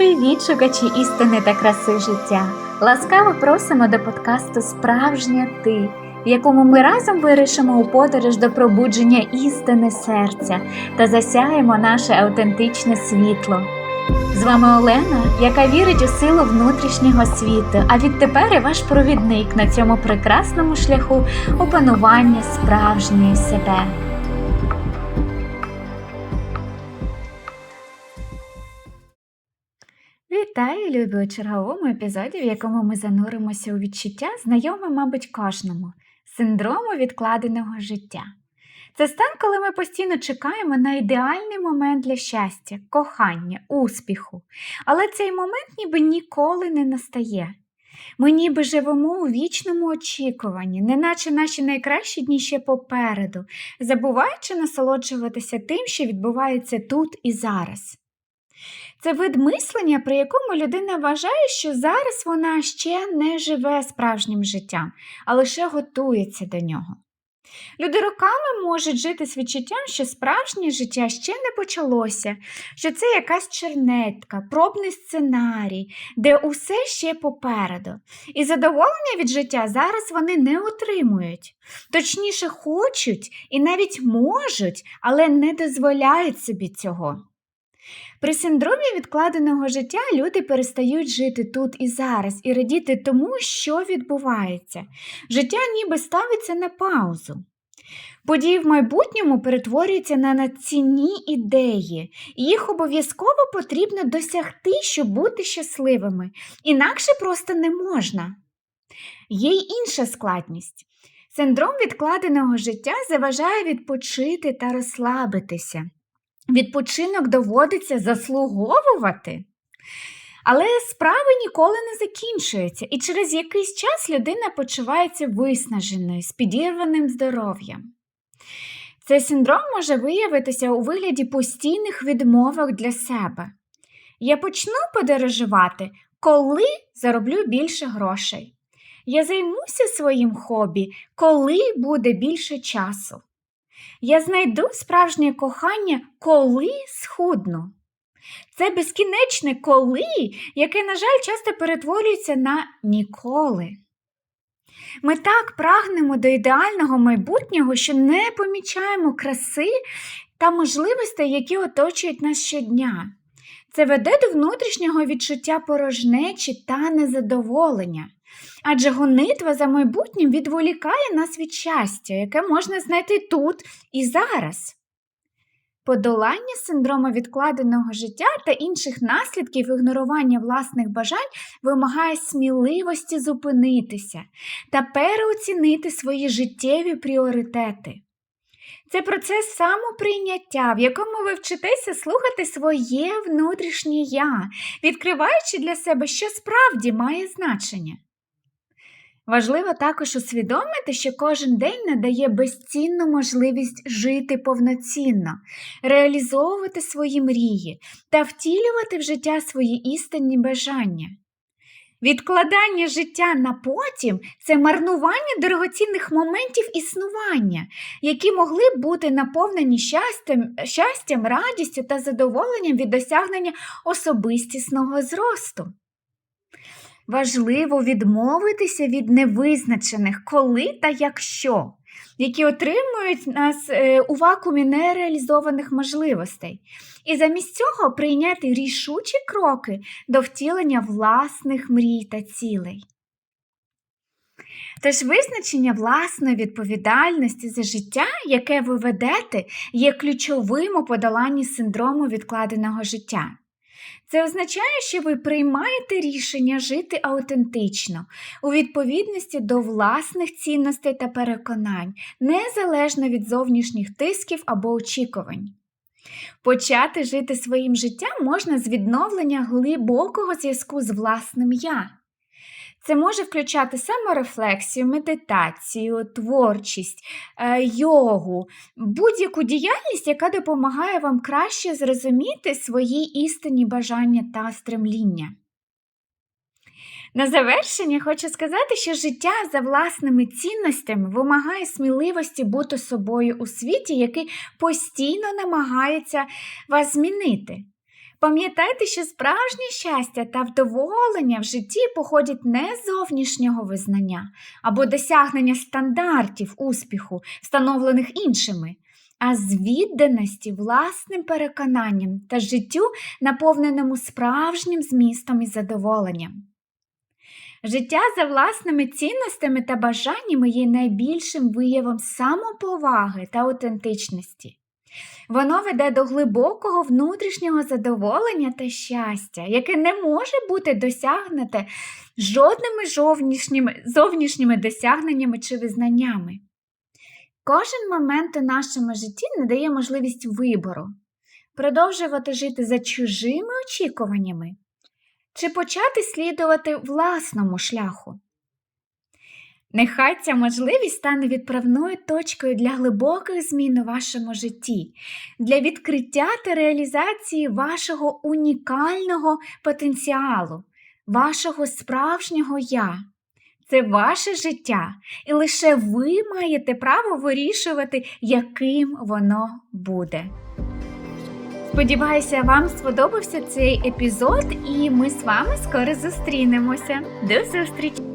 Привіт, шукачі істини та краси життя! Ласкаво просимо до подкасту Справжня ти, в якому ми разом вирішимо у подорож до пробудження істини серця та засяємо наше автентичне світло. З вами Олена, яка вірить у силу внутрішнього світу, а відтепер і ваш провідник на цьому прекрасному шляху опанування справжньої себе. Вітаю, любі у черговому епізоді, в якому ми зануримося у відчуття, знайоме, мабуть, кожному синдрому відкладеного життя. Це стан, коли ми постійно чекаємо на ідеальний момент для щастя, кохання, успіху. Але цей момент ніби ніколи не настає. Ми ніби живемо у вічному очікуванні, неначе наші найкращі дні ще попереду, забуваючи насолоджуватися тим, що відбувається тут і зараз. Це вид мислення, при якому людина вважає, що зараз вона ще не живе справжнім життям, а лише готується до нього. Люди роками можуть жити з відчуттям, що справжнє життя ще не почалося, що це якась чернетка, пробний сценарій, де усе ще попереду. І задоволення від життя зараз вони не отримують. Точніше, хочуть і навіть можуть, але не дозволяють собі цього. При синдромі відкладеного життя люди перестають жити тут і зараз і радіти тому, що відбувається. Життя ніби ставиться на паузу. Події в майбутньому перетворюються на націнні ідеї, і їх обов'язково потрібно досягти, щоб бути щасливими, інакше просто не можна. Є й інша складність. Синдром відкладеного життя заважає відпочити та розслабитися відпочинок доводиться заслуговувати. Але справи ніколи не закінчуються, і через якийсь час людина почувається виснаженою, з підірваним здоров'ям. Цей синдром може виявитися у вигляді постійних відмовок для себе. Я почну подорожувати, коли зароблю більше грошей. Я займуся своїм хобі, коли буде більше часу. Я знайду справжнє кохання, коли схудну. Це безкінечне коли, яке, на жаль, часто перетворюється на ніколи. Ми так прагнемо до ідеального майбутнього, що не помічаємо краси та можливостей, які оточують нас щодня. Це веде до внутрішнього відчуття порожнечі та незадоволення. Адже гонитва за майбутнім відволікає нас від щастя, яке можна знайти тут і зараз. Подолання синдрому відкладеного життя та інших наслідків ігнорування власних бажань вимагає сміливості зупинитися та переоцінити свої життєві пріоритети. Це процес самоприйняття, в якому ви вчитеся слухати своє внутрішнє я, відкриваючи для себе, що справді має значення. Важливо також усвідомити, що кожен день надає безцінну можливість жити повноцінно, реалізовувати свої мрії та втілювати в життя свої істинні бажання. Відкладання життя на потім це марнування дорогоцінних моментів існування, які могли б бути наповнені щастям, щастям, радістю та задоволенням від досягнення особистісного зросту. Важливо відмовитися від невизначених коли та якщо, які отримують нас е, у вакуумі нереалізованих можливостей, і замість цього прийняти рішучі кроки до втілення власних мрій та цілей. Тож визначення власної відповідальності за життя, яке ви ведете, є ключовим у подоланні синдрому відкладеного життя. Це означає, що ви приймаєте рішення жити аутентично, у відповідності до власних цінностей та переконань, незалежно від зовнішніх тисків або очікувань. Почати жити своїм життям можна з відновлення глибокого зв'язку з власним я. Це може включати саморефлексію, медитацію, творчість, е, йогу, будь-яку діяльність, яка допомагає вам краще зрозуміти свої істинні бажання та стремління. На завершення хочу сказати, що життя за власними цінностями вимагає сміливості бути собою у світі, який постійно намагається вас змінити. Пам'ятайте, що справжнє щастя та вдоволення в житті походять не з зовнішнього визнання або досягнення стандартів успіху, встановлених іншими, а з відданості власним переконанням та життю, наповненому справжнім змістом і задоволенням. Життя за власними цінностями та бажаннями є найбільшим виявом самоповаги та аутентичності. Воно веде до глибокого внутрішнього задоволення та щастя, яке не може бути досягнуте жодними зовнішніми, зовнішніми досягненнями чи визнаннями. Кожен момент у нашому житті надає можливість вибору продовжувати жити за чужими очікуваннями чи почати слідувати власному шляху. Нехай ця можливість стане відправною точкою для глибоких змін у вашому житті, для відкриття та реалізації вашого унікального потенціалу, вашого справжнього я. Це ваше життя, і лише ви маєте право вирішувати, яким воно буде. Сподіваюся, вам сподобався цей епізод, і ми з вами скоро зустрінемося. До зустрічі!